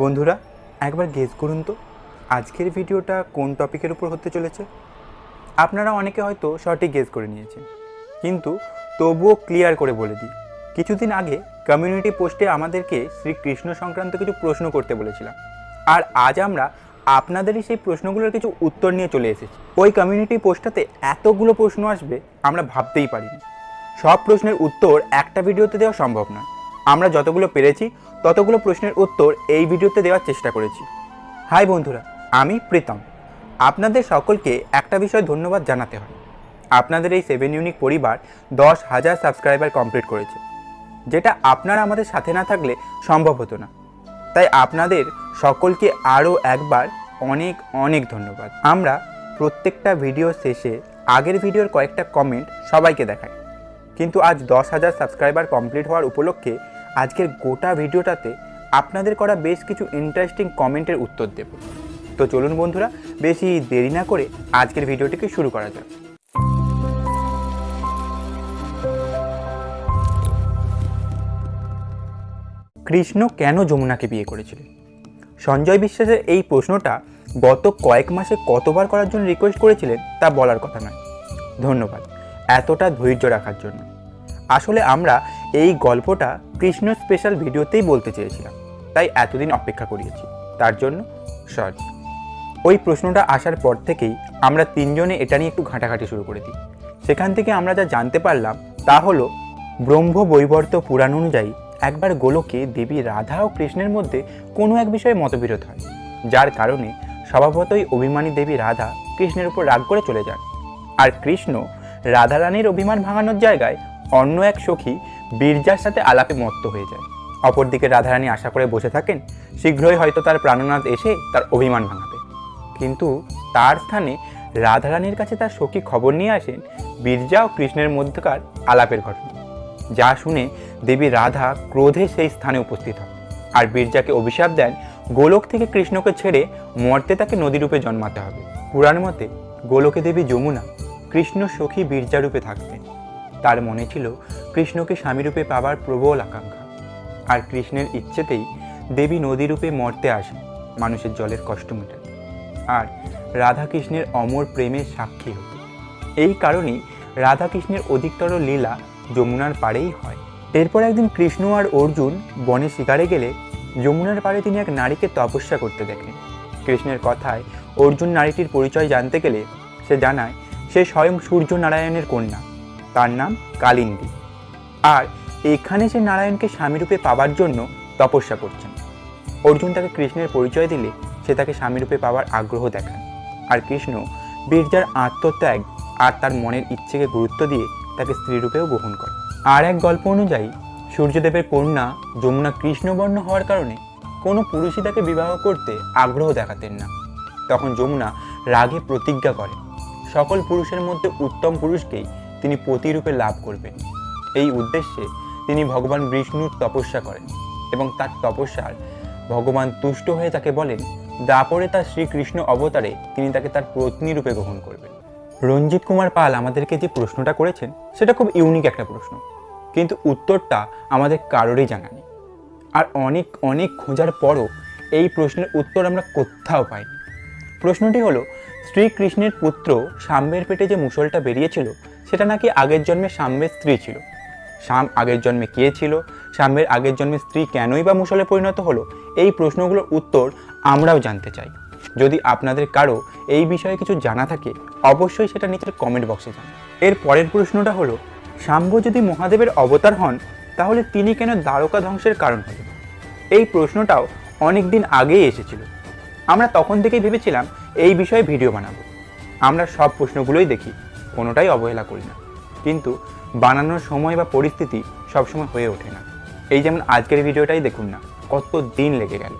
বন্ধুরা, একবার গেস করুন তো, আজকের ভিডিওটা কোন টপিকের উপর হতে চলেছে? আপনারা অনেকে হয়তো সঠিক গেস করে নিয়েছেন, কিন্তু তবুও ক্লিয়ার করে বলে দিই। কিছুদিন আগে কমিউনিটি পোস্টে আমাদেরকে শ্রীকৃষ্ণ সংক্রান্ত কিছু প্রশ্ন করতে বলেছিলাম। আর আজ আমরা আপনাদেরই সেই প্রশ্নগুলোর কিছু উত্তর নিয়ে চলে এসেছি। ওই কমিউনিটি পোস্টটাতে এতগুলো প্রশ্ন আসবে, আমরা ভাবতেই পারিনি। সব প্রশ্নের উত্তর একটা ভিডিওতে দেওয়া সম্ভব নয়। আমরা যতগুলো পেরেছি, ততগুলো প্রশ্নের উত্তর এই ভিডিওতে দেওয়ার চেষ্টা করেছি। হাই বন্ধুরা, আমি প্রীতম। আপনাদের সকলকে একটা বিষয় ধন্যবাদ জানাতে হয়। আপনাদের এই সেভেন ইউনিক পরিবার দশ হাজার সাবস্ক্রাইবার কমপ্লিট করেছে, যেটা আপনারা আমাদের সাথে না থাকলে সম্ভব হতো না। তাই আপনাদের সকলকে আরও একবার অনেক অনেক ধন্যবাদ। আমরা প্রত্যেকটা ভিডিও শেষে আগের ভিডিওর কয়েকটা কমেন্ট সবাইকে দেখাই। কিন্তু আজ দশ হাজার সাবস্ক্রাইবার কমপ্লিট হওয়ার উপলক্ষে আজকের গোটা ভিডিওটাতে আপনাদের করা বেশ কিছু ইন্টারেস্টিং কমেন্টের উত্তর দেব। তো চলুন বন্ধুরা, বেশি দেরি না করে আজকের ভিডিওটিকে শুরু করা যাক। কৃষ্ণ কেন যমুনাকে বিয়ে করেছিলেন? সঞ্জয় বিশ্বাসের এই প্রশ্নটা গত কয়েক মাসে কতবার করার জন্য রিকোয়েস্ট করেছিলেন তা বলার কথা নয়। ধন্যবাদ, এতটা ধৈর্য রাখার জন্য। আসলে আমরা এই গল্পটা কৃষ্ণ স্পেশাল ভিডিওতেই বলতে চেয়েছিলাম। তাই এতদিন অপেক্ষা করিয়েছি। তার জন্য সরি ওই প্রশ্নটা আসার পর থেকেই আমরা তিনজনে এটা নিয়ে একটু ঘাঁটাঘাঁটি শুরু করে দিই। সেখান থেকে আমরা যা জানতে পারলাম তা হলো, ব্রহ্ম বৈবর্ত পুরাণ অনুযায়ী একবার গোলকে দেবী রাধা ও কৃষ্ণের মধ্যে কোনো এক বিষয়ে মতবিরোধ হয়, যার কারণে স্বভাবতই অভিমানী দেবী রাধা কৃষ্ণের উপর রাগ করে চলে যান। আর কৃষ্ণ রাধারানীর অভিমান ভাঙানোর জায়গায় অন্য এক সখী বীরজার সাথে আলাপে মত্ত হয়ে যায়। অপরদিকে রাধারানী আশা করে বসে থাকেন, শীঘ্রই হয়তো তার প্রাণনাথ এসে তার অভিমান ভাঙাবে। কিন্তু তার স্থানে রাধারানীর কাছে তার সখী খবর নিয়ে আসেন বীরজা ও কৃষ্ণের মধ্যকার আলাপের ঘটনা, যা শুনে দেবী রাধা ক্রোধে সেই স্থানে উপস্থিত হয় আর বীরজাকে অভিশাপ দেন, গোলক থেকে কৃষ্ণকে ছেড়ে মর্তে তাকে নদীরূপে জন্মাতে হবে। পুরাণ মতে, গোলকে দেবী যমুনা, কৃষ্ণ সখী বীরজারূপে থাকতেন। তার মনে ছিল কৃষ্ণকে স্বামীরূপে পাবার প্রবল আকাঙ্ক্ষা। আর কৃষ্ণের ইচ্ছেতেই দেবী নদীরূপে মর্তে আসে মানুষের জলের কষ্ট মেটাতে। আর রাধাকৃষ্ণের অমর প্রেমের সাক্ষী হতে। এই কারণেই রাধাকৃষ্ণের অধিকতর লীলা যমুনার পাড়েই হয়। এরপর একদিন কৃষ্ণ আর অর্জুন বনে শিকারে গেলে যমুনার পাড়ে তিনি এক নারীকে তপস্যা করতে দেখেন। কৃষ্ণের কথায় অর্জুন নারীটির পরিচয় জানতে গেলে সে জানায়, সে স্বয়ং সূর্য নারায়ণের কন্যা। তার নাম কালিন্দী। আর এখানে সে নারায়ণকে স্বামীরূপে পাবার জন্য তপস্যা করছেন। অর্জুন তাকে কৃষ্ণের পরিচয় দিলে সে তাকে স্বামীরূপে পাওয়ার আগ্রহ দেখায় আর কৃষ্ণ বীরজার আত্মত্যাগ আর তার মনের ইচ্ছেকে গুরুত্ব দিয়ে তাকে স্ত্রীরূপেও গ্রহণ করে আর এক গল্প অনুযায়ী, সূর্যদেবের কন্যা যমুনা কৃষ্ণবর্ণ হওয়ার কারণে কোনো পুরুষই তাকে বিবাহ করতে আগ্রহ দেখাতেন না। তখন যমুনা রাগে প্রতিজ্ঞা করেন। সকল পুরুষের মধ্যে উত্তম পুরুষকেই তিনি পতিরূপে লাভ করবেন। এই উদ্দেশ্যে তিনি ভগবান বিষ্ণুর তপস্যা করেন এবং তার তপস্যার ভগবান তুষ্ট হয়ে তাকে বলেন দাপরে তার শ্রীকৃষ্ণ অবতারে তিনি তাকে তার পত্নী রূপে গ্রহণ করবেন। রঞ্জিত কুমার পাল আমাদেরকে যে প্রশ্নটা করেছেন, সেটা খুব ইউনিক একটা প্রশ্ন। কিন্তু উত্তরটা আমাদের কারোরই জানা নেই। আর অনেক অনেক খোঁজার পরও এই প্রশ্নের উত্তর আমরা কোথাও পাইনি। প্রশ্নটি হলো, শ্রীকৃষ্ণের পুত্র সাম্যের পেটে যে মুসলটা বেরিয়েছিল, সেটা নাকি আগের জন্মে সাম্যের স্ত্রী ছিল? শাম আগের জন্মে কে ছিল? শাম্বের আগের জন্মে স্ত্রী কেনই বা মুসলে পরিণত হলো? এই প্রশ্নগুলোর উত্তর আমরাও জানতে চাই। যদি আপনাদের কারও এই বিষয়ে কিছু জানা থাকে, অবশ্যই সেটা নিচের কমেন্ট বক্সে জানান। এর পরের প্রশ্নটা হলো শাম্ব যদি মহাদেবের অবতার হন, তাহলে তিনি কেন দ্বারকা ধ্বংসের কারণ হলেন? এই প্রশ্নটাও অনেক দিন আগেই এসেছিল। আমরা তখন থেকেই ভেবেছিলাম এই বিষয়ে ভিডিও বানাবো। আমরা সব প্রশ্নগুলোই দেখি, কোনোটাই অবহেলা করি না। কিন্তু বানানোর সময় বা পরিস্থিতি সবসময় হয়ে ওঠে না। এই যেমন আজকের ভিডিওটাই দেখুন না, কত দিন লেগে গেল।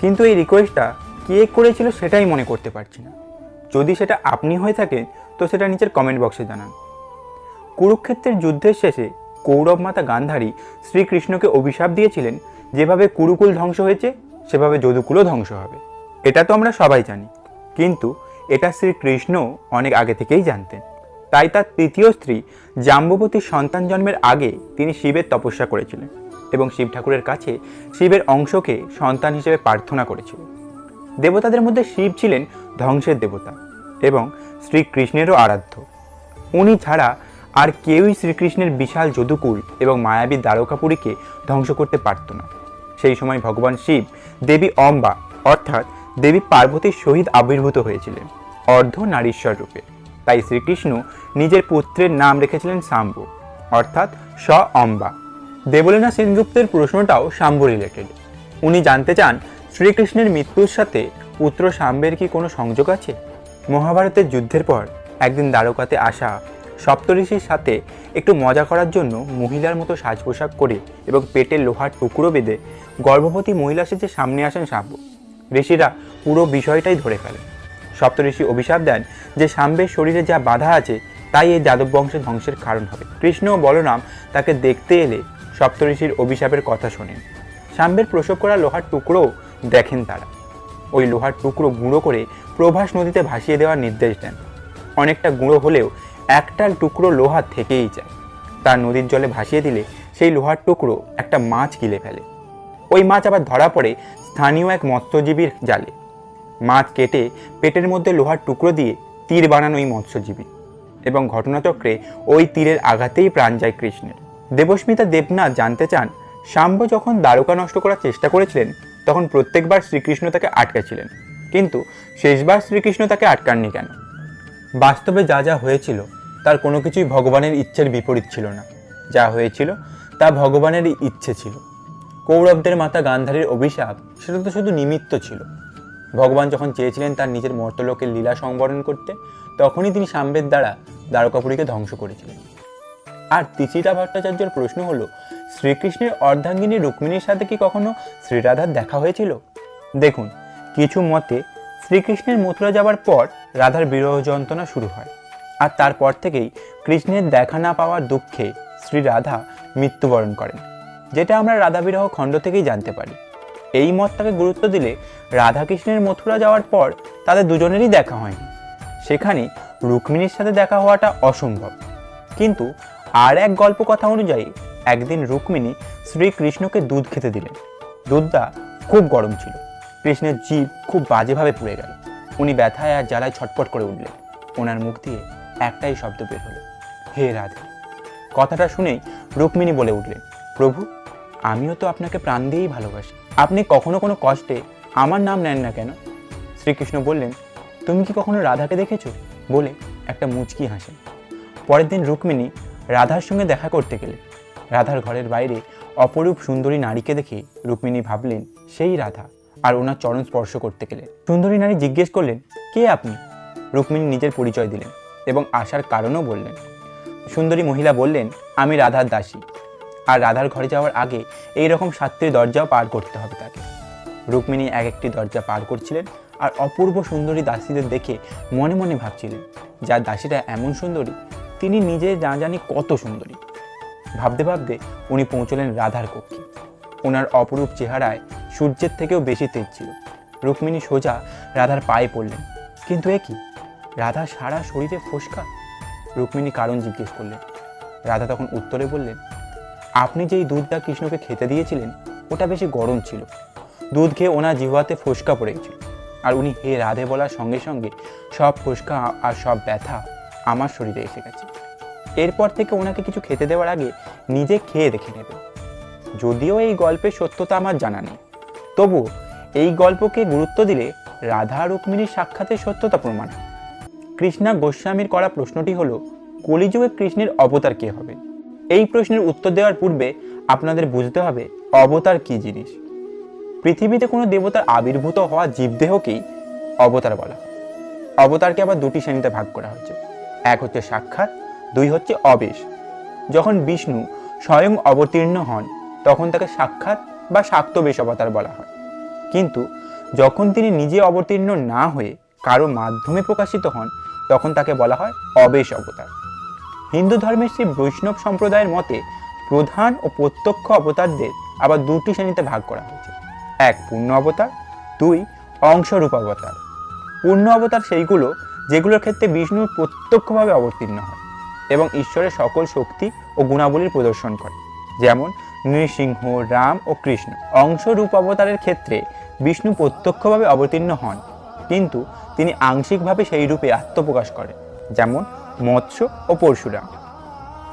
কিন্তু এই রিকোয়েস্টটা কে করেছিল সেটাই মনে করতে পারছি না। যদি সেটা আপনি হয়ে থাকেন, তো সেটা নিচের কমেন্ট বক্সে জানান। কুরুক্ষেত্রের যুদ্ধের শেষে কৌরব মাতা গান্ধারী শ্রীকৃষ্ণকে অভিশাপ দিয়েছিলেন, যেভাবে কুরুকুল ধ্বংস হয়েছে, সেভাবে যদুকুলও ধ্বংস হবে। এটা তো আমরা সবাই জানি, কিন্তু এটা শ্রীকৃষ্ণ অনেক আগে থেকেই জানতেন। তাই তার তৃতীয় স্ত্রী জাম্ববতীর সন্তান জন্মের আগে তিনি শিবের তপস্যা করেছিলেন এবং শিব ঠাকুরের কাছে শিবের অংশকে সন্তান হিসেবে প্রার্থনা করেছিল দেবতাদের মধ্যে শিব ছিলেন ধ্বংসের দেবতা এবং শ্রীকৃষ্ণেরও আরাধ্য। উনি ছাড়া আর কেউই শ্রীকৃষ্ণের বিশাল যদুকুল এবং মায়াবী দ্বারকাপুরীকে ধ্বংস করতে পারত না। সেই সময় ভগবান শিব দেবী অম্বা অর্থাৎ দেবী পার্বতীর সহিত আবির্ভূত হয়েছিলেন, অর্ধ নারীশ্বর রূপে। তাই শ্রীকৃষ্ণ নিজের পুত্রের নাম রেখেছিলেন শাম্বু, অর্থাৎ স অম্বা। দেবলীনা সেনগুপ্তের প্রশ্নটাও শাম্বু রিলেটেড উনি জানতে চান শ্রীকৃষ্ণের মৃত্যুর সাথে পুত্র শাম্বের কি কোনো সংযোগ আছে? মহাভারতের যুদ্ধের পর একদিন দ্বারকাতে আসা সপ্তঋষির সাথে একটু মজা করার জন্য মহিলার মতো সাজ পোশাক করে এবং পেটে লোহার টুকরো বেঁধে গর্ভবতী মহিলা সেজে সামনে আসেন শাম্বু। ঋষিরা পুরো বিষয়টাই ধরে ফেলেন। সপ্তঋষি অভিশাপ দেন যে শাম্বের শরীরে যা বাধা আছে, তাই এই যাদব বংশের ধ্বংসের কারণ হবে। কৃষ্ণ ও বলরাম তাকে দেখতে এলে সপ্তঋষির অভিশাপের কথা শোনেন। শাম্বের প্রসব করা লোহার টুকরো দেখেন তারা। ওই লোহার টুকরো গুঁড়ো করে প্রভাস নদীতে ভাসিয়ে দেওয়ার নির্দেশ দেন। অনেকটা গুঁড়ো হলেও একটা টুকরো লোহা থেকেই যায়। তার নদীর জলে ভাসিয়ে দিলে সেই লোহার টুকরো একটা মাছ গিলে ফেলে। ওই মাছ আবার ধরা পড়ে স্থানীয় এক মৎস্যজীবীর জালে। মাছ কেটে পেটের মধ্যে লোহার টুকরো দিয়ে তীর বানান ওই মৎস্যজীবী। এবং ঘটনাচক্রে ওই তীরের আঘাতেই প্রাণ যায় কৃষ্ণের। দেবস্মিতা দেবনাথ জানতে চান শাম্ব যখন দ্বারকা নষ্ট করার চেষ্টা করেছিলেন, তখন প্রত্যেকবার শ্রীকৃষ্ণ তাকে আটকেছিলেন। কিন্তু শেষবার শ্রীকৃষ্ণ তাকে আটকাননি কেন? বাস্তবে যা যা হয়েছিল, তার কোনো কিছুই ভগবানের ইচ্ছের বিপরীত ছিল না। যা হয়েছিল, তা ভগবানেরই ইচ্ছে ছিল। কৌরবদের মাতা গান্ধারীর অভিশাপ, সেটা তো শুধু নিমিত্ত ছিল। ভগবান যখন চেয়েছিলেন তার নিজের মর্তলোকের লীলা সংবরণ করতে, তখনই তিনি সাম্বের দ্বারা দ্বারকাপুরীকে ধ্বংস করেছিলেন। আর তিচিরা ভট্টাচার্যের প্রশ্ন হলো, শ্রীকৃষ্ণের অর্ধাঙ্গিনী রুক্মিণীর সাথে কি কখনো শ্রীরাধার দেখা হয়েছিল? দেখুন, কিছু মতে শ্রীকৃষ্ণের মথুরা যাওয়ার পর রাধার বিরহ যন্ত্রণা শুরু হয়, আর তারপর থেকেই কৃষ্ণের দেখা না পাওয়ার দুঃখে শ্রী রাধা মৃত্যুবরণ করেন, যেটা আমরা রাধা বিরহ খণ্ড থেকেই জানতে পারি। এই মতটাকে গুরুত্ব দিলে রাধাকৃষ্ণের মথুরা যাওয়ার পর তাদের দুজনেরই দেখা হয়নি। সেখানে রুক্মিণীর সাথে দেখা হওয়াটা অসম্ভব। কিন্তু আর এক গল্প কথা অনুযায়ী একদিন রুক্মিণী শ্রীকৃষ্ণকে দুধ খেতে দিলেন। দুধটা খুব গরম ছিল। কৃষ্ণের জীব খুব বাজেভাবে পুড়ে গেল। উনি ব্যথায় আর জ্বালায় ছটপট করে উঠলেন। ওনার মুখ দিয়ে একটাই শব্দ বের হলো, হে রাধে। কথাটা শুনেই রুক্মিণী বলে উঠলেন, প্রভু আমিও তো আপনাকে প্রাণ দিয়েই ভালোবাসি। আপনি কখনো কোনো কষ্টে আমার নাম নেন না কেন? শ্রীকৃষ্ণ বললেন, তুমি কি কখনো রাধাকে দেখেছ? বলে একটা মুচকি হাসেন পরের দিন রুক্মিণী রাধার সঙ্গে দেখা করতে গেলে, রাধার ঘরের বাইরে অপরূপ সুন্দরী নারীকে দেখে রুক্মিণী ভাবলেন, সেই রাধা। আর ওনার চরণ স্পর্শ করতে গেলেন সুন্দরী নারী জিজ্ঞেস করলেন, কে আপনি? রুক্মিণী নিজের পরিচয় দিলেন এবং আসার কারণও বললেন। সুন্দরী মহিলা বললেন, আমি রাধার দাসী। আর রাধার ঘরে যাওয়ার আগে এই রকম সাতটি দরজাও পার করতে হবে তাকে। রুক্মিণী এক একটি দরজা পার করছিলেন আর অপূর্ব সুন্দরী দাসীদের দেখে মনে মনে ভাবছিলেন যার দাসীরা এমন সুন্দরী, তিনি নিজে না জানি কত সুন্দরী। ভাবতে ভাবতে উনি পৌঁছলেন রাধার কক্ষে। ওনার অপরূপ চেহারায় সূর্যের থেকেও বেশি তেজ ছিল। রুক্মিণী সোজা রাধার পায়ে পড়লেন। কিন্তু এ কি? রাধা সারা শরীরে ফোসকা? রুক্মিণী কারণ জিজ্ঞেস করলেন। রাধা তখন উত্তরে বললেন আপনি যেই দুধটা কৃষ্ণকে খেতে দিয়েছিলেন, ওটা বেশি গরম ছিল। দুধ খেয়ে ওনার জিহ্বাতে ফোসকা পড়ে গেছিল। আর উনি হে রাধে বলার সঙ্গে সঙ্গে সব ফোসকা আর সব ব্যথা আমার শরীরে এসে গেছে। এরপর থেকে ওনাকে কিছু খেতে দেওয়ার আগে নিজে খেয়ে দেখে নেবে। যদিও এই গল্পের সত্যতা আমার জানা নেই। তবু এই গল্পকে গুরুত্ব দিলে রাধা রুক্মিণীর সাক্ষাতের সত্যতা প্রমাণ কৃষ্ণা গোস্বামীর করা প্রশ্নটি হলো, কলিযুগে কৃষ্ণের অবতার কে হবে? এই প্রশ্নের উত্তর দেওয়ার পূর্বে আপনাদের বুঝতে হবে অবতার কি জিনিস। পৃথিবীতে কোনো দেবতার আবির্ভূত হওয়া জীবদেহকেই অবতার বলা হয়। অবতারকে আবার দুটি শ্রেণীতে ভাগ করা হচ্ছে। এক হচ্ছে সাক্ষাৎ, দুই হচ্ছে অবেশ। যখন বিষ্ণু স্বয়ং অবতীর্ণ হন, তখন তাকে সাক্ষাৎ বা শাক্তবেশ অবতার বলা হয়। কিন্তু যখন তিনি নিজে অবতীর্ণ না হয়ে কারও মাধ্যমে প্রকাশিত হন, তখন তাকে বলা হয় অবেশ অবতার। হিন্দু ধর্মের শ্রী বৈষ্ণব সম্প্রদায়ের মতে প্রধান ও প্রত্যক্ষ অবতারদের আবার দুটি শ্রেণীতে ভাগ করা হয়েছে। এক, পূর্ণ অবতার। দুই, অংশরূপ অবতার। পূর্ণ অবতার সেইগুলো যেগুলোর ক্ষেত্রে বিষ্ণু প্রত্যক্ষভাবে অবতীর্ণ হয় এবং ঈশ্বরের সকল শক্তি ও গুণাবলীর প্রদর্শন করে। যেমন নৃসিংহ, রাম ও কৃষ্ণ। অংশ রূপ অবতারের ক্ষেত্রে বিষ্ণু প্রত্যক্ষভাবে অবতীর্ণ হন, কিন্তু তিনি আংশিকভাবে সেই রূপে আত্মপ্রকাশ করেন। যেমন মৎস্য ও পরশুরাম।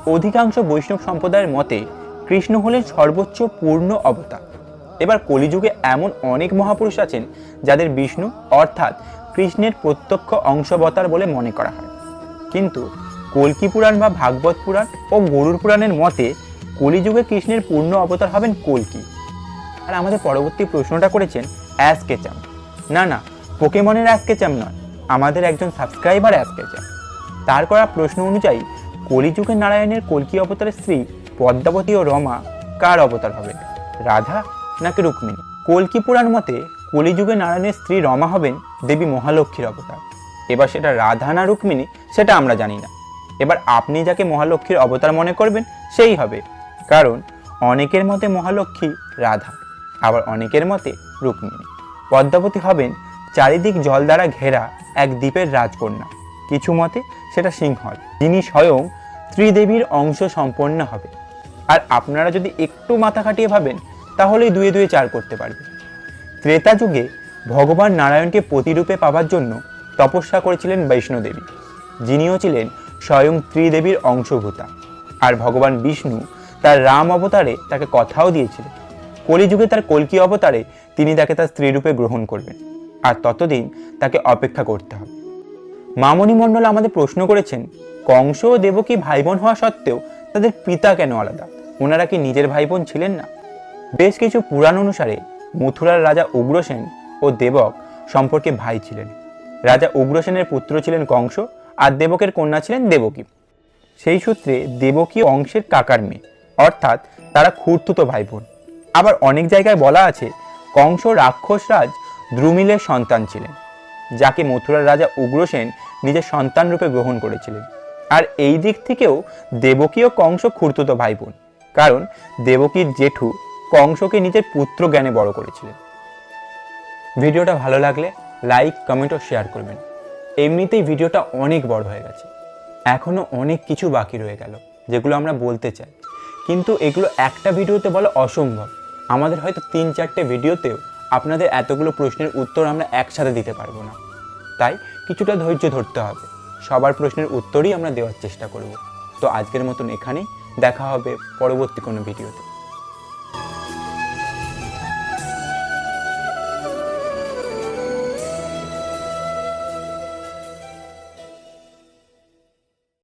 অধিকাংশ বৈষ্ণব সম্প্রদায়ের মতে কৃষ্ণ হলেন সর্বোচ্চ পূর্ণ অবতার। এবার কলিযুগে এমন অনেক মহাপুরুষ আছেন যাদের বিষ্ণু অর্থাৎ কৃষ্ণের প্রত্যক্ষ অংশবতার বলে মনে করা হয়। কিন্তু কল্কি পুরাণ বা ভাগবত পুরাণ ও গরুর পুরাণের মতে কলিযুগে কৃষ্ণের পূর্ণ অবতার হবেন কল্কি। আর আমাদের পরবর্তী প্রশ্নটা করেছেন অ্যাস কেচাম না না, পোকেমনের অ্যাস কেচাম নয়। আমাদের একজন সাবস্ক্রাইবার অ্যাস কেচাম তার করা প্রশ্ন অনুযায়ী কলিযুগে নারায়ণের কলকি অবতারের স্ত্রী পদ্মাবতী ও রমা কার অবতার হবে? রাধা নাকি রুক্মিণী? কলকি পুরাণ মতে কলিযুগে নারায়ণের স্ত্রী রমা হবেন দেবী মহালক্ষ্মীর অবতার। এবার সেটা রাধা না রুক্মিণী, সেটা আমরা জানি না। এবার আপনি যাকে মহালক্ষ্মীর অবতার মনে করবেন, সেই হবে। কারণ অনেকের মতে মহালক্ষ্মী রাধা, আবার অনেকের মতে রুক্মিণী। পদ্মাবতী হবেন চারিদিক জল দ্বারা ঘেরা এক দ্বীপের রাজকন্যা। কিছু মতে সেটা সিংহল যিনি স্বয়ং ত্রিদেবীর অংশ সম্পন্ন হবে। আর আপনারা যদি একটু মাথা খাটিয়ে ভাবেন, তাহলেই দুয়ে দুয়ে চার করতে পারবে। ত্রেতা যুগে ভগবান নারায়ণকে প্রতিরূপে পাবার জন্য তপস্যা করেছিলেন বৈষ্ণোদেবী, যিনিও ছিলেন স্বয়ং ত্রিদেবীর অংশভূতা। আর ভগবান বিষ্ণু তার রাম অবতারে তাকে কথাও দিয়েছিলেন। কলিযুগে তার কলকি অবতারে তিনি তাকে তার স্ত্রীরূপে গ্রহণ করবেন। আর ততদিন তাকে অপেক্ষা করতে হবে। মামনি মণ্ডল আমাদের প্রশ্ন করেছেন, কংস ও দেবকী ভাই বোন হওয়া সত্ত্বেও তাদের পিতা কেন আলাদা? ওনারা কি নিজের ভাই বোন ছিলেন না? বেশ কিছু পুরাণ অনুসারে মথুরার রাজা উগ্রসেন ও দেবক সম্পর্কে ভাই ছিলেন। রাজা উগ্রসেনের পুত্র ছিলেন কংস আর দেবকের কন্যা ছিলেন দেবকী। সেই সূত্রে দেবকী অংশের কাকার মেয়ে, অর্থাৎ তারা খুর্তুতো ভাই বোন আবার অনেক জায়গায় বলা আছে, কংস রাক্ষসরাজ দ্রুমিলের সন্তান ছিলেন। যাকে মথুরার রাজা উগ্রসেন নিজের সন্তান রূপে গ্রহণ করেছিলেন। আর এই দিক থেকেও দেবকী ও কংস খুর্তুতো ভাই বোন কারণ দেবকীর জেঠু কংসকে নিজের পুত্র জ্ঞানে বড় করেছিলেন। ভিডিওটা ভালো লাগলে লাইক কমেন্ট ও শেয়ার করবেন। এমনিতেই ভিডিওটা অনেক বড় হয়ে গেছে। এখনও অনেক কিছু বাকি রয়ে গেল, যেগুলো আমরা বলতে চাই। কিন্তু এগুলো একটা ভিডিওতে বলা অসম্ভব। আমাদের হয়তো তিন চারটে ভিডিওতেও আপনাদের এতগুলো প্রশ্নের উত্তর আমরা একসাথে দিতে পারব না। তাই কিছুটা ধৈর্য ধরতে হবে। সবার প্রশ্নের উত্তরই আমরা দেওয়ার চেষ্টা করব। তো আজকের মতন এখানেই। দেখা হবে পরবর্তী কোনো ভিডিওতে।